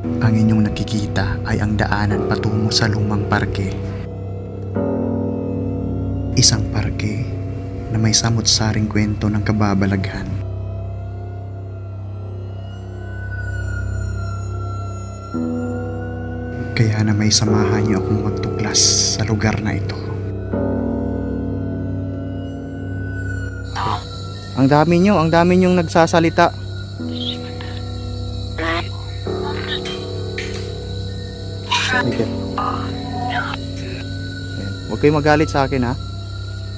Ang inyong nakikita ay ang daanan patungo sa lumang parke. Isang parke na may samot-saring kwento ng kababalaghan. Kaya na may samahan niyo akong magtuklas sa lugar na ito. Ang dami nyo, ang dami nyong nagsasalita. Huwag kayong magalit sa akin ha.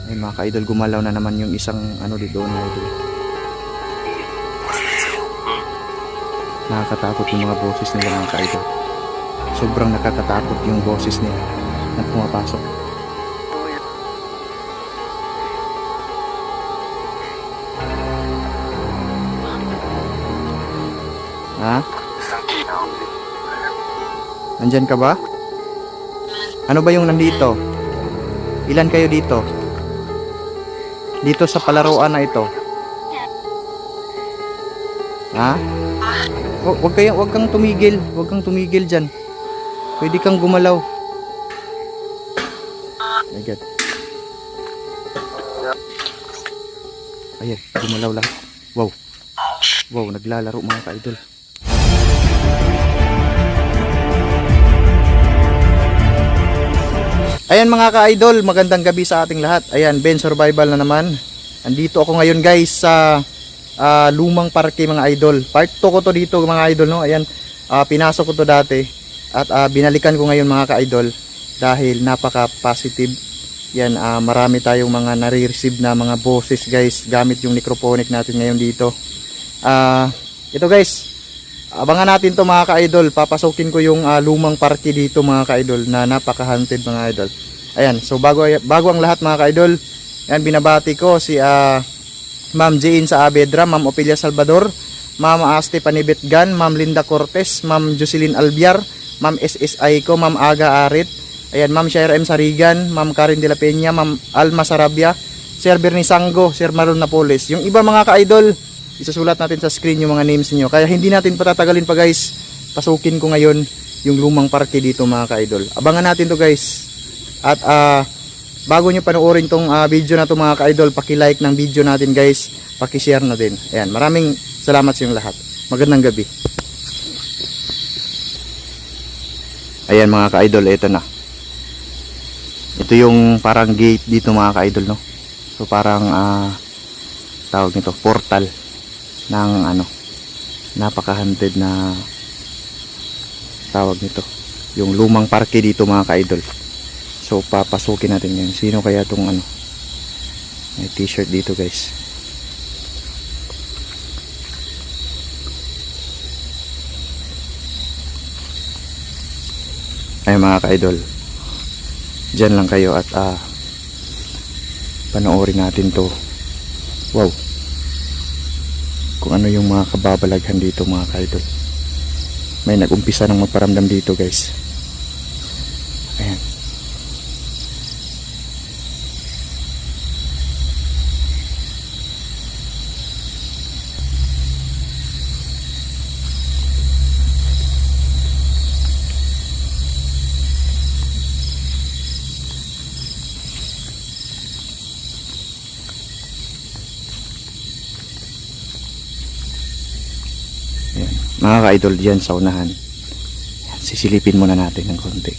Ay mga ka-idol, gumalaw na naman yung isang ano dito na idol. Nakakatakot yung mga boses nila mga ka-idol. Sobrang nakakatakot yung boses nila na pumapasok. Ha? Nandyan ka ba? Ano ba yung nandito? Ilan kayo dito? Dito sa palaruan na ito. Ha? Hu- Huwag kayo, huwag kang tumigil. Huwag kang tumigil diyan. Pwede kang gumalaw. God. Ayan, gumalaw lang. Wow. Wow, naglalaro mga ka-idol. Ayan mga ka-idol, magandang gabi sa ating lahat. Ayan, Ben Survival na naman. Andito ako ngayon guys sa ah, lumang parke mga idol. Part 2 ko to dito mga idol no. Ayan, ah, pinasok ko to dati at ah, binalikan ko ngayon mga ka-idol dahil napaka-positive. Yan, ah, marami tayong mga nare-receive na mga boses guys gamit yung microphonic natin ngayon dito. Ah, ito guys, abangan natin to mga ka-idol. Papasukin ko yung ah, lumang parke dito mga ka-idol na napaka-haunted mga idol. Ayan, so bago bago ang lahat mga ka-idol, yan binabati ko si ah, Ma'am Jane sa Abedra, Ma'am Opelia Salvador, Ma'am Aste Panibetgan, Ma'am Linda Cortez, Ma'am Jocelyn Albiar, Ma'am SSI ko, Ma'am Aga Arit, ayan, Ma'am Shaira M. Sarigan, Ma'am Karen De La Peña, Ma'am Alma Sarabia, Sir Bernie Sango, Sir Maron Napoles. Yung iba mga ka-idol, isusulat natin sa screen yung mga names niyo. Kaya hindi natin patatagalin pa guys. Pasukin ko ngayon yung lumang parke dito mga ka-idol. Abangan natin to guys. At ah bago nyo panoorin tong ah, video na to mga ka-idol, paki-like ng video natin guys, paki-share na din. Ayan, maraming salamat sa inyong lahat. Magandang gabi. Ayan mga ka-idol, ito na. Ito yung parang gate dito mga ka-idol no. So parang ah tawag nito portal ng ano napaka-haunted na tawag nito yung lumang parke dito mga ka-idol. So papasukin natin yan. Sino kaya tong ano may t-shirt dito guys? Ay mga ka-idol dyan lang kayo at ah panoorin natin to. Wow kung ano yung mga kababalaghan dito mga ka-idol. May nag-umpisa ng magparamdam dito guys Mga ka-idol dyan sa unahan. Sisilipin muna natin ng konti.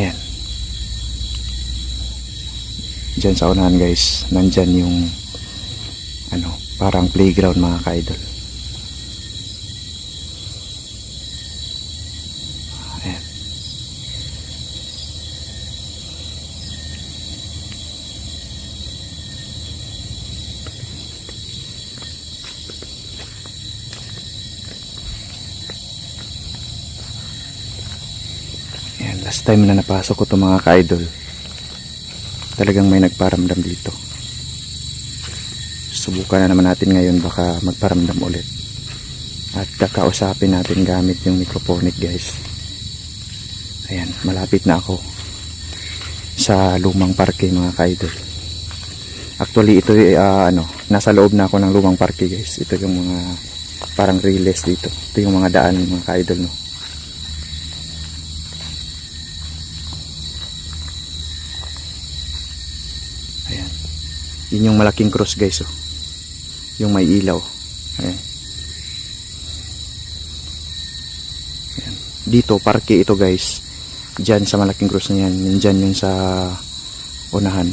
Ayan. Dyan sa unahan guys, nandyan yung ano, parang playground mga ka-idol. Last time na napasok ko to mga ka-idol. Talagang may nagparamdam dito. Subukan na naman natin ngayon baka magparamdam ulit. At kakausapin natin gamit yung microphonic guys. Ayan, malapit na ako sa lumang parke mga ka-idol. Actually ito ah, ano, nasa loob na ako ng lumang parke guys. Ito yung mga parang riles dito. Ito yung mga daan mga ka-idol no. Yun yung malaking cross guys oh. Yung may ilaw. Ayan. Dito parke ito guys. Diyan sa malaking cross na yan. Yan dyan yung sa unahan.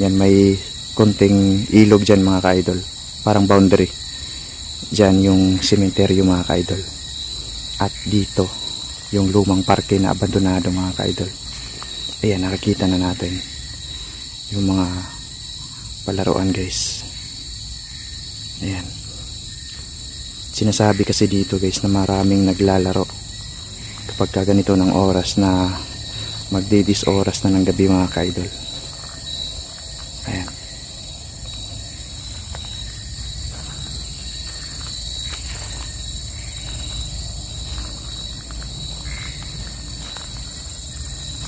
Yan may konting ilog dyan mga ka-idol. Parang boundary. Diyan yung cemetery mga ka-idol. At dito, yung lumang parke na abandonado mga ka-idol. Ayan, nakakita na natin yung mga palaruan guys. Ayan. Sinasabi kasi dito guys na maraming naglalaro kapag ka ganito ng oras na magdidis oras na ng gabi mga ka-idol. Ayan.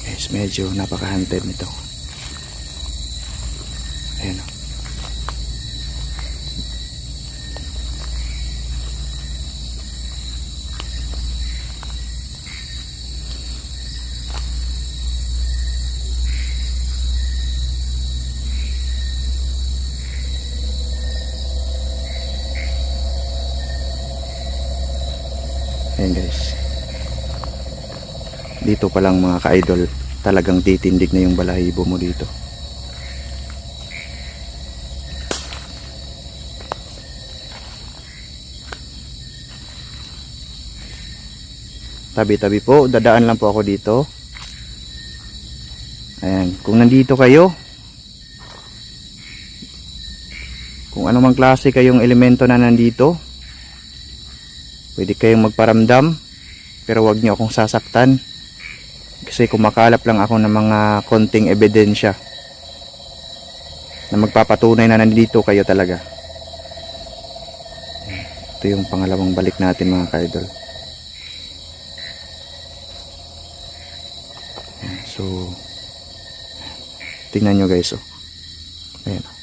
Guys, medyo napaka-hunted nito. Dito pa lang mga ka-idol, talagang titindig na yung balahibo mo dito. Tabi-tabi po, dadaan lang po ako dito. Ayan, kung nandito kayo, kung ano mang klase kayong elemento na nandito, pwede kayong magparamdam, pero wag niyo akong sasaktan. Kasi kumakalap lang ako ng mga konting ebidensya na magpapatunay na nandito kayo talaga. Ito yung pangalawang balik natin mga ka-idol. So, tingnan nyo guys oh. Ayan oh.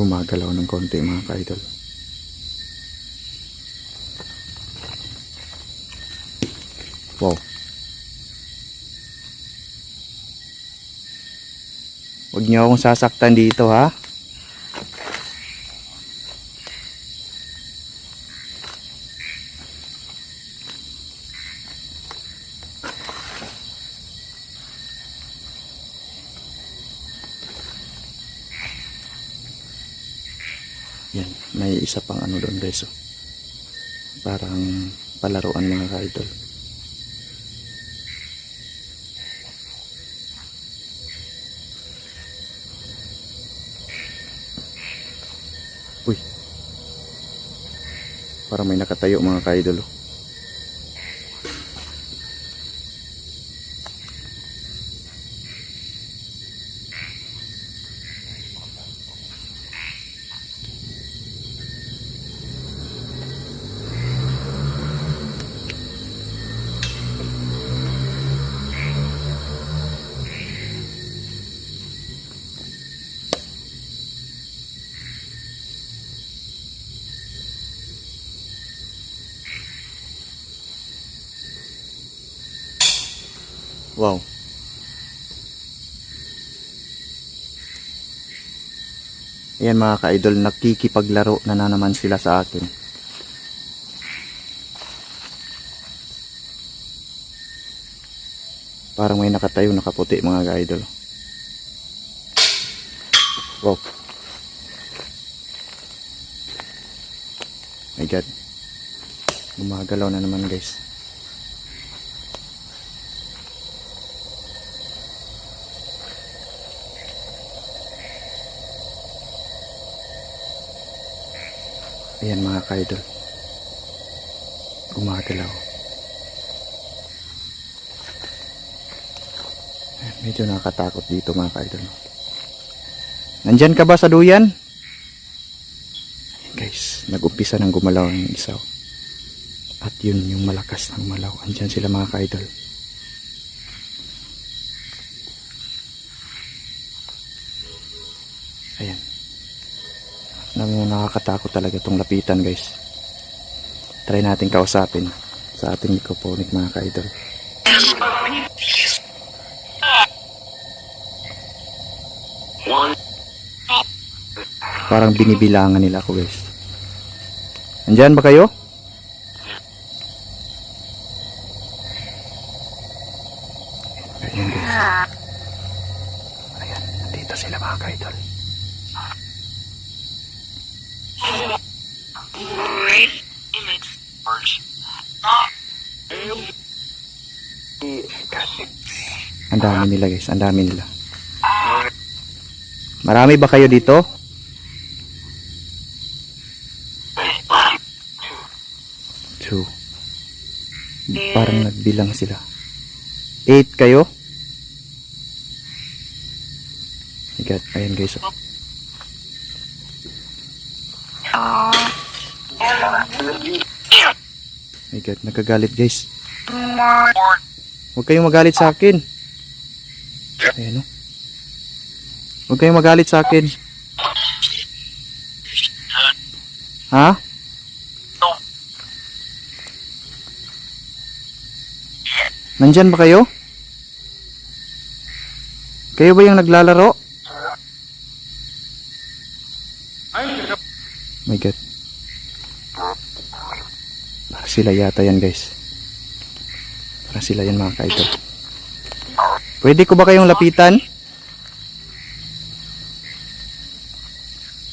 Gumagalaw ng konti mga ka-idol. Wow. Huwag niyo akong sasaktan dito ha. Yan, may isa pang ano doon guys. Oh. Parang palaruan mga ka-idol. Uy. Parang may nakatayo mga ka-idol. Wow. Ayan mga ka-idol, nakikipaglaro na na naman sila sa akin. Parang may nakatayo nakaputi mga ka-idol. Wow. My God. Gumagalaw na naman guys. Ayan mga ka-idol. Gumagalaw. Medyo nakakatakot dito mga ka-idol. Nandyan ka ba sa duyan? Ayan, guys, nag-umpisa ng gumalaw ang isaw. At yun yung malakas na gumalaw. Andyan sila mga ka-idol. Ayan. Namuna nakakatakot talaga itong lapitan guys. Try natin kausapin sa ating microphonic mga ka-idol. Parang binibilangan nila ako guys. Andyan ba kayo? Ayan guys. Ayan, nandito sila mga ka-idol. Ang dami nila guys, ang dami nila. Marami ba kayo dito? Two. Parang nagbilang sila. Eight kayo? Ayan guys. oh. My God, nagkagalit guys. Huwag kayong magalit sa akin. Ayan o. Huwag kayong magalit sa akin. Ha? Nandyan ba kayo? Kayo ba yung naglalaro? My God. Para sila yata yan guys. Para sila yan mga kaidol. Pwede ko ba kayong lapitan?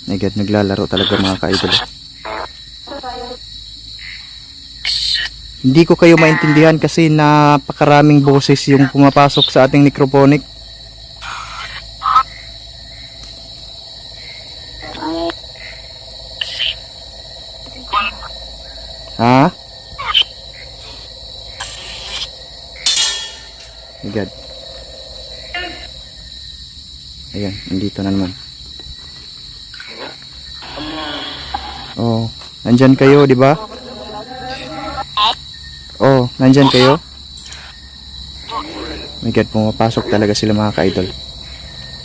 My God, naglalaro talaga mga kaidol. Hindi ko kayo maintindihan kasi napakaraming boses yung pumapasok sa ating necrophonic. Ha? My God. Ayan, nandito na naman. Oh, nandyan kayo, di ba? Oh, nandyan kayo? My God, pumapasok talaga sila mga ka-idol.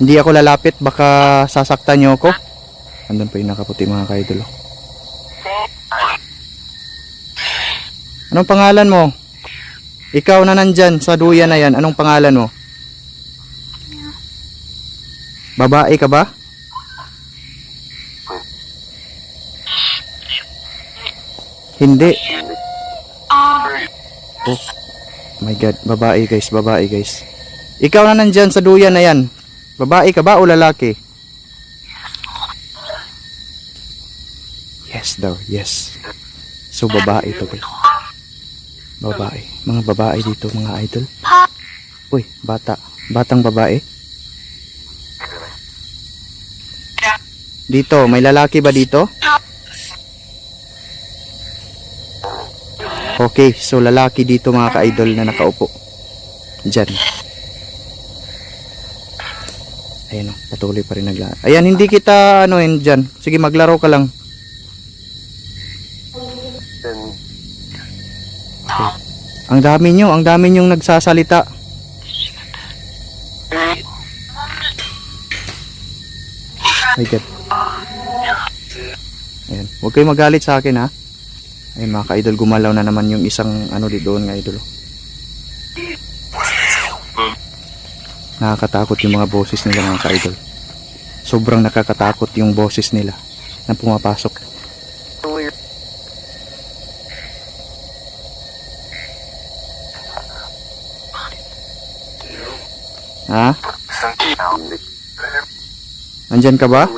Hindi ako lalapit, baka sasaktan niyo ako. Andun pa yung nakaputi mga ka-idol. oh. Anong pangalan mo? Ikaw na nandyan sa duyan na yan. Anong pangalan mo? Babae ka ba? Hindi. Oh my god, babae guys, babae guys. Ikaw na nandyan sa duyan na yan. Babae ka ba o lalaki? Yes daw, yes. So babae to guys. Babae. Mga babae dito, mga idol. Uy, bata. Batang babae. Dito, may lalaki ba dito? Okay, so lalaki dito mga ka-idol na nakaupo. Diyan. Ayan o, patuloy pa rin nagla. Ayan, hindi kita ano yun dyan. Sige, maglaro ka lang. Ang dami nyo, ang dami nyong nagsasalita. My God. Ayan, huwag kayo magalit sa akin ha. Ayun mga ka-idol, gumalaw na naman yung isang ano di doon nga idol. Nakakatakot yung mga boses nila mga ka-idol. Sobrang nakakatakot yung boses nila na pumapasok. Ha? Nandyan ka ba?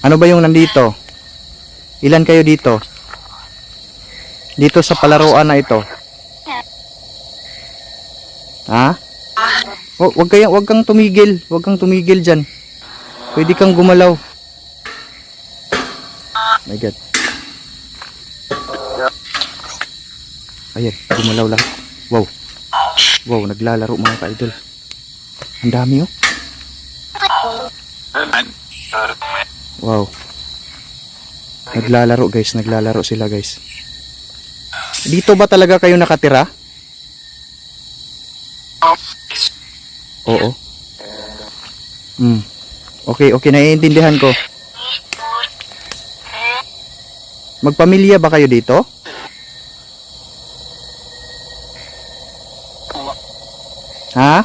Ano ba yung nandito? Ilan kayo dito? Dito sa palaruan na ito. Ha? Wa- Wag kaya, wag kang tumigil. Wag kang tumigil diyan. Pwede kang gumalaw. My God. Ayan, gumalaw lang. Wow. Wow, naglalaro mga ka-idol. Ang dami oh. Wow. Naglalaro guys, naglalaro sila guys. Dito ba talaga kayo nakatira? Oo. Hmm. Okay, okay, naiintindihan ko. Magpamilya ba kayo dito? Ha?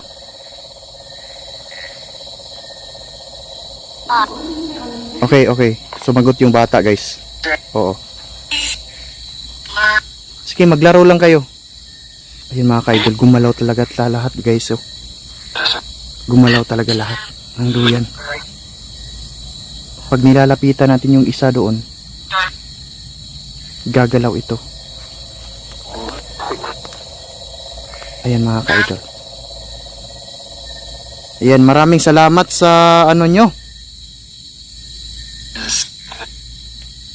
Okay, okay. Sumagot yung bata, guys. Oo. Sige, maglaro lang kayo. Ayun mga kaidol, gumalaw talaga at lahat, guys. Oh. Gumalaw talaga lahat ng duyan. Pag nilalapitan natin yung isa doon, gagalaw ito. Ayan mga kaidol. Ayan, maraming salamat sa ano nyo.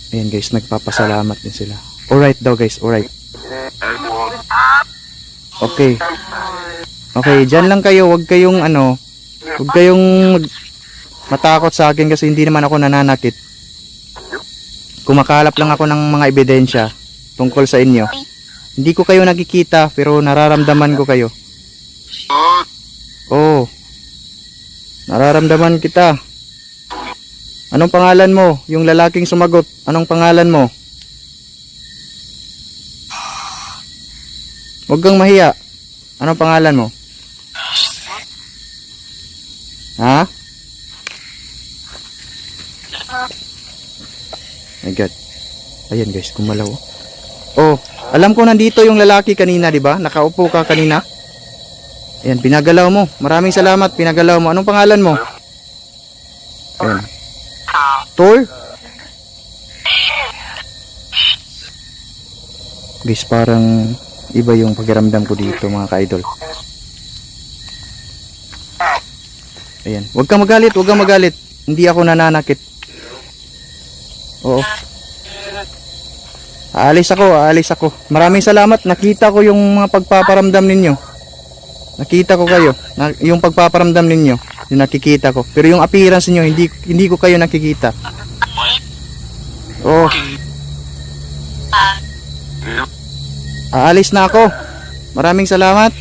Ayan guys, nagpapasalamat din sila. Alright daw guys, alright. Okay. Okay, dyan lang kayo. Huwag kayong ano, huwag kayong matakot sa akin kasi hindi naman ako nananakit. Kumakalap lang ako ng mga ebidensya tungkol sa inyo. Hindi ko kayo nakikita pero nararamdaman ko kayo. Oo. Nararamdaman kita. Anong pangalan mo? Yung lalaking sumagot. Anong pangalan mo? Huwag kang mahiya. Anong pangalan mo? Ha? My God. Ayan guys, kumalaw. Oh, alam ko nandito yung lalaki kanina, di ba? Nakaupo ka kanina. Ayan, pinagalaw mo. Maraming salamat, pinagalaw mo. Anong pangalan mo? Tor? Guys, parang iba yung pakiramdam ko dito mga ka-idol. Ayan. Huwag kang magalit, huwag kang magalit. Hindi ako nananakit. Oo. Aalis ako, aalis ako. Maraming salamat. Nakita ko yung mga pagpaparamdam ninyo. Nakita ko kayo. Yung pagpaparamdam ninyo. Yung nakikita ko. Pero yung appearance niyo hindi, hindi ko kayo nakikita. Oh. Aalis na ako. Maraming salamat.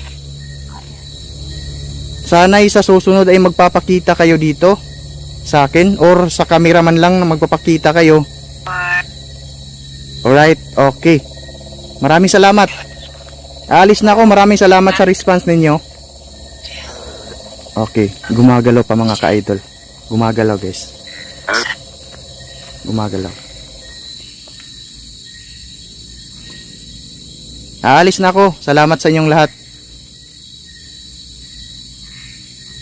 Sana'y sa susunod ay magpapakita kayo dito sa akin or sa cameraman lang na magpapakita kayo. Alright, okay. Maraming salamat. Aalis na ako. Maraming salamat sa response ninyo. Okay, gumagalaw pa mga ka-idol. Gumagalaw guys. Gumagalaw. Aalis na ako. Salamat sa inyong lahat.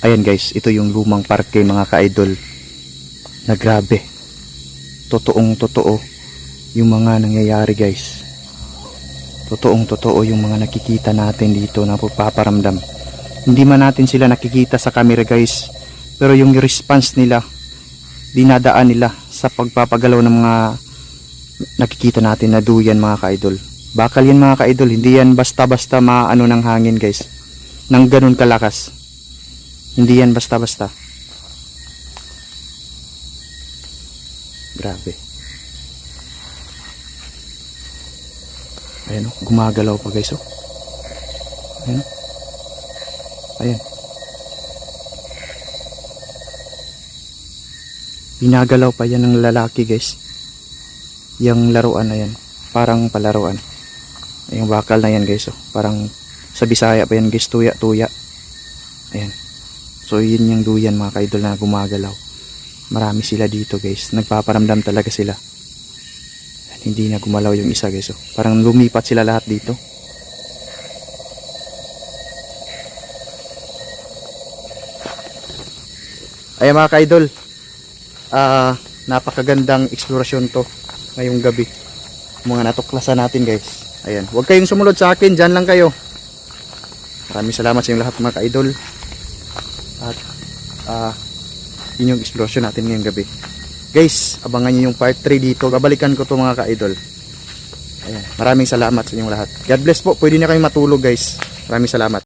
Ayan guys, ito yung lumang parke mga ka-idol. Na grabe. Totoong totoo yung mga nangyayari guys. Totoong totoo yung mga nakikita natin dito na paparamdam. Hindi man natin sila nakikita sa camera guys. Pero yung response nila, dinadaan nila sa pagpapagalaw ng mga nakikita natin na duyan mga ka-idol. Bakal yan mga ka-idol, hindi yan basta-basta maano ng hangin guys. Nang ganun kalakas. Hindi yan basta-basta. Grabe. Ayan o, gumagalaw pa guys o. Ayan o. Ayan. Pinagalaw pa yan ng lalaki guys. Yung laruan na yan. Parang palaruan. Yung bakal na yan guys oh. Parang sa Bisaya pa yan guys. Tuya tuya. Ayan. So yun yung duyan mga kaidol na gumagalaw. Marami sila dito guys. Nagpaparamdam talaga sila. At hindi na gumalaw yung isa guys oh. Parang lumipat sila lahat dito. Ayan mga kaidol. Ah, napakagandang eksplorasyon to ngayong gabi. Mga natuklasan natin guys. Ayan, huwag kayong sumunod sa akin, dyan lang kayo. Maraming salamat sa inyong lahat mga ka-idol. At ah, yun yung exploration natin ngayong gabi. Guys, abangan nyo yung part 3 dito. Babalikan ko to mga ka-idol. Ayan, maraming salamat sa inyong lahat. God bless po. Pwede na kayong matulog guys. Maraming salamat.